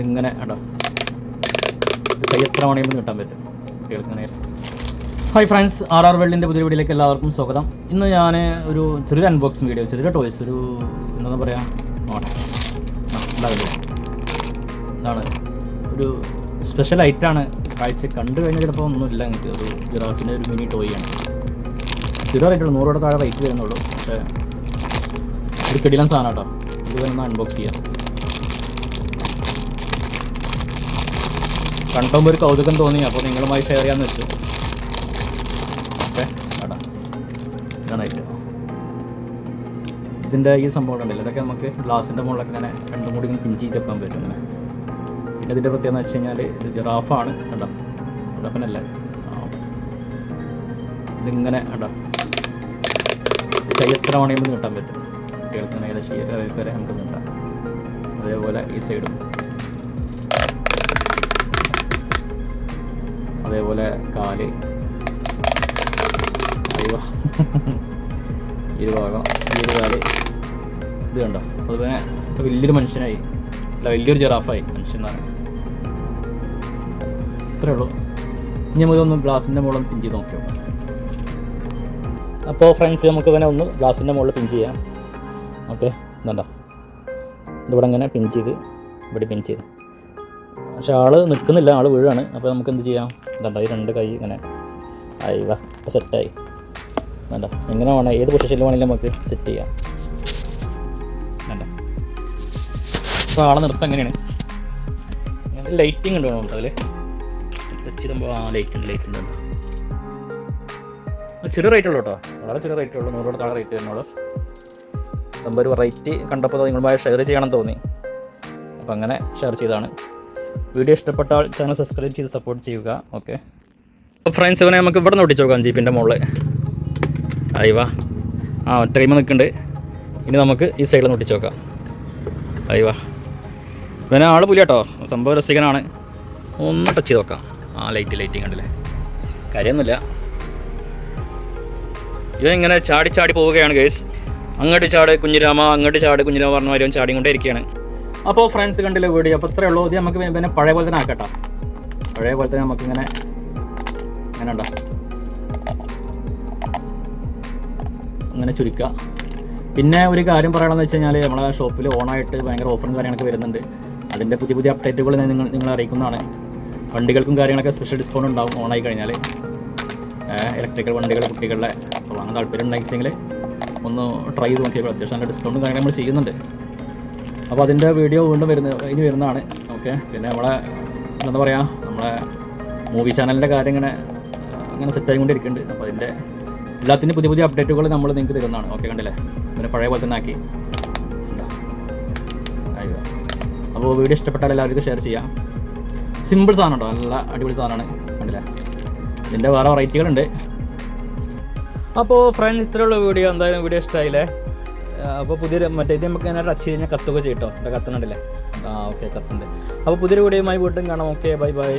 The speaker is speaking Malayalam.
ഇതിങ്ങനെ കേട്ടോ ഇത് കൈ എത്ര മണിയുമ്പോൾ കിട്ടാൻ പറ്റും? കുട്ടികൾക്ക് ഹായ് ഫ്രണ്ട്സ് ആർ ആർ വേൾഡിന്റെ പുതിയ വീഡിയോയിലേക്ക് എല്ലാവർക്കും സ്വാഗതം. ഇന്ന് ഞാൻ ഒരു ചെറിയൊരു അൺബോക്സിങ് വീഡിയോ ചെറിയ ടോയ്സ് ഒരു എന്താ പറയുക ഉണ്ടാവില്ല ഇതാണ്. ഒരു സ്പെഷ്യൽ ഐറ്റാണ് കാഴ്ച കണ്ടു കഴിഞ്ഞാൽ ചിലപ്പോൾ ഒന്നുമില്ല. എനിക്ക് ഒരു ജിറാഫിന്റെ ഒരു മിനി ടോയ് ആണ്. ചെറിയ റേറ്റുള്ളൂ നൂറോടെ താഴെ റേറ്റ് വരുന്നുള്ളൂ. പക്ഷേ ഒരു കിടിലൻ സാധനം കേട്ടോ. ഇത് വരുന്ന അൺബോക്സ് ചെയ്യാം. കണ്ടുമ്പോൾ ഒരു കൗതുകം തോന്നി. അപ്പോൾ നിങ്ങളുമായി ഷെയർ ചെയ്യാന്ന് വെച്ചു. ഇതിന്റെ ഈ സംഭവം ഉണ്ടല്ലോ. ഇതൊക്കെ നമുക്ക് ഗ്ലാസിന്റെ മുകളിലൊക്കെ ഇങ്ങനെ രണ്ടും കൂടി ഇങ്ങനെ പിഞ്ച് വെക്കാൻ പറ്റും അങ്ങനെ പിന്നെ ഇതിന്റെ പ്രത്യേകത വെച്ച് കഴിഞ്ഞാൽ ഇത് ജിറാഫാണ് കണ്ടോ? ജിറാഫിനല്ലേ ഇതിങ്ങനെ കണ്ടോ? കൈ എത്ര വേണമെങ്കിലും നീട്ടാൻ പറ്റും. കുട്ടികൾക്ക് ഇങ്ങനെ ഏകദേശം വരെ വരെ നമുക്ക് നീട്ടാം അതേപോലെ ഈ സൈഡും അതേപോലെ കാൽ. അയ്യോ. ഇരുഭാഗം. ഈ ഒരു കാൽ. ഇത് കണ്ടോ? അതുപോലെ വലിയൊരു മനുഷ്യനായി. അല്ല വലിയൊരു ജറാഫായി മനുഷ്യൻ എന്നാണ് ഇത്രേ ഉള്ളൂ. ഇനി നമുക്കൊന്ന് ഗ്ലാസിന്റെ മുകളിൽ പിഞ്ച് നോക്കിയോ? അപ്പോൾ ഫ്രണ്ട്സ് നമുക്ക് ഇവനെ ഒന്ന് ഗ്ലാസിന്റെ മുകളിൽ പിഞ്ച് ചെയ്യാം. ഓക്കെ. എന്താ ഇതിവിടെ ഇങ്ങനെ പിഞ്ച് ചെയ്ത് ഇവിടെ പിഞ്ച് ചെയ്ത്. പക്ഷെ ആൾ നിൽക്കുന്നില്ല ആൾ വീഴാണ്. അപ്പോൾ നമുക്ക് എന്ത് ചെയ്യാം? ഇതണ്ട ഈ രണ്ട് കൈ ഇങ്ങനെ ആയി വാ സെറ്റായി വേണ്ട എങ്ങനെ വേണം. ഏത് പൊസിഷനിൽ വേണമെങ്കിലും നമുക്ക് സെറ്റ് ചെയ്യാം. വേണ്ട അപ്പോൾ ആളെ നിർത്തം എങ്ങനെയാണ്? ലൈറ്റിംഗ് ഉണ്ടോ വേണം അതിൽ ടച്ച് ചെയ്യുമ്പോൾ ആ ലൈറ്റ് ഉണ്ട് ലൈറ്റ് ഉണ്ട്. ചെറിയ റേറ്റ് ഉള്ളൂ കേട്ടോ. വളരെ ചെറിയ റേറ്റ് ഉള്ളൂ. നൂറ് താഴെ റേറ്റ് തന്നോളൂ സംഭവം ഒരു വെറൈറ്റി കണ്ടപ്പോൾ നിങ്ങളുമായി ഷെയർ ചെയ്യണം തോന്നി. അപ്പോൾ അങ്ങനെ ഷെയർ ചെയ്താണ്. വീഡിയോ ഇഷ്ടപ്പെട്ടാൽ ചാനൽ സബ്സ്ക്രൈബ് ചെയ്ത് സപ്പോർട്ട് ചെയ്യുക. ഓക്കെ ഫ്രണ്ട്സ് ഇവനെ നമുക്ക് ഇവിടെ നിന്ന് ഒട്ടിച്ച് നോക്കാം ജീപ്പിന്റെ മുകളിൽ അയവാ ആ ടൈം നിൽക്കുന്നുണ്ട്. ഇനി നമുക്ക് ഈ സൈഡിൽ നിന്ന് ഒട്ടിച്ച് നോക്കാം. അയവാ ഇവനെ ആൾ പുലി കേട്ടോ സംഭവം രസികനാണ്. ഒന്ന് ടച്ച് ചെയ്ത് നോക്കാം. ആ ലൈറ്റ് ലൈറ്റിങ് കണ്ടില്ലേ? കാര്യമൊന്നുമില്ല. ഇവൻ ഇങ്ങനെ ചാടി ചാടി പോവുകയാണ് ഗേസ് അങ്ങോട്ട് ചാട് കുഞ്ഞിരാമ അങ്ങോട്ട് ചാട് കുഞ്ഞിരാമ പറഞ്ഞ മാതിരി ചാടി കൊണ്ടേ ഇരിക്കുകയാണ്. അപ്പോൾ ഫ്രണ്ട്സ് കണ്ടില്ല വീഡിയോ അപ്പോൾ ഇത്രയേ ഉള്ളൂ. ഇത് നമുക്ക് പിന്നെ പഴയ പോലെ തന്നെ ആക്കട്ടോ. പഴയ പോലെ തന്നെ നമുക്കിങ്ങനെ അങ്ങനെ ഉണ്ടോ? അങ്ങനെ ചുരുക്കുക. പിന്നെ ഒരു കാര്യം പറയണമെന്ന് വെച്ച് കഴിഞ്ഞാൽ നമ്മളെ ഷോപ്പിൽ ഓണായിട്ട് ഭയങ്കര ഓഫറും കാര്യങ്ങളൊക്കെ വരുന്നുണ്ട്. അതിന്റെ പുതിയ പുതിയ അപ്ഡേറ്റുകൾ നിങ്ങൾ നിങ്ങളെ അറിയിക്കുന്നതാണ്. വണ്ടികൾക്കും കാര്യങ്ങളൊക്കെ സ്പെഷ്യൽ ഡിസ്കൗണ്ട് ഉണ്ടാവും ഓണായി കഴിഞ്ഞാൽ ഇലക്ട്രിക്കൽ വണ്ടികൾ കുട്ടികളുടെ അപ്പോൾ വാങ്ങാൻ താല്പര്യം ഉണ്ടെങ്കിൽ ഒന്ന് ട്രൈ ചെയ്ത് നോക്കിയാൽ അത്യാവശ്യം നല്ല ഡിസ്കൗണ്ടും കാര്യങ്ങൾ നമ്മൾ ചെയ്യുന്നുണ്ട്. അപ്പോൾ അതിന്റെ വീഡിയോ വീണ്ടും വരുന്ന ഇനി വരുന്നതാണ്. ഓക്കെ പിന്നെ നമ്മളെ എന്താ പറയുക നമ്മളെ മൂവി ചാനലിന്റെ കാര്യം ഇങ്ങനെ അങ്ങനെ സെറ്റായിക്കൊണ്ടിരിക്കുന്നുണ്ട് അപ്പോൾ അതിന്റെ എല്ലാത്തിനും പുതിയ പുതിയ അപ്ഡേറ്റുകൾ നമ്മൾ നിങ്ങൾക്ക് തരുന്നതാണ്. ഓക്കെ കണ്ടില്ലേ? പിന്നെ പഴയ പോലെ തന്നെ ആക്കി. അയ്യോ. അപ്പോൾ വീഡിയോ ഇഷ്ടപ്പെട്ടാൽ എല്ലാവർക്കും ഷെയർ ചെയ്യാം. സിമ്പിൾ സാധനം കേട്ടോ നല്ല അടിപൊളി സാധനമാണ്. കണ്ടില്ലേ? ഇതിന്റെ വേറെ വെറൈറ്റികളുണ്ട് അപ്പോൾ ഫ്രണ്ട്സ് ഇത്രയുള്ള വീഡിയോ. എന്തായാലും വീഡിയോ ഇഷ്ടമായില്ലേ അപ്പോൾ പുതിയൊരു മറ്റേ ഇത് നമുക്ക് ഇങ്ങനെ ടച്ച് കഴിഞ്ഞാൽ കത്തുക ചെയ്യട്ടോ കത്തുന്നുണ്ടല്ലേ? ആ ഓക്കെ കത്തുണ്ട് അപ്പോൾ പുതിയൊരു വീഡിയോയുമായി വീണ്ടും കാണാം. Okay bye bye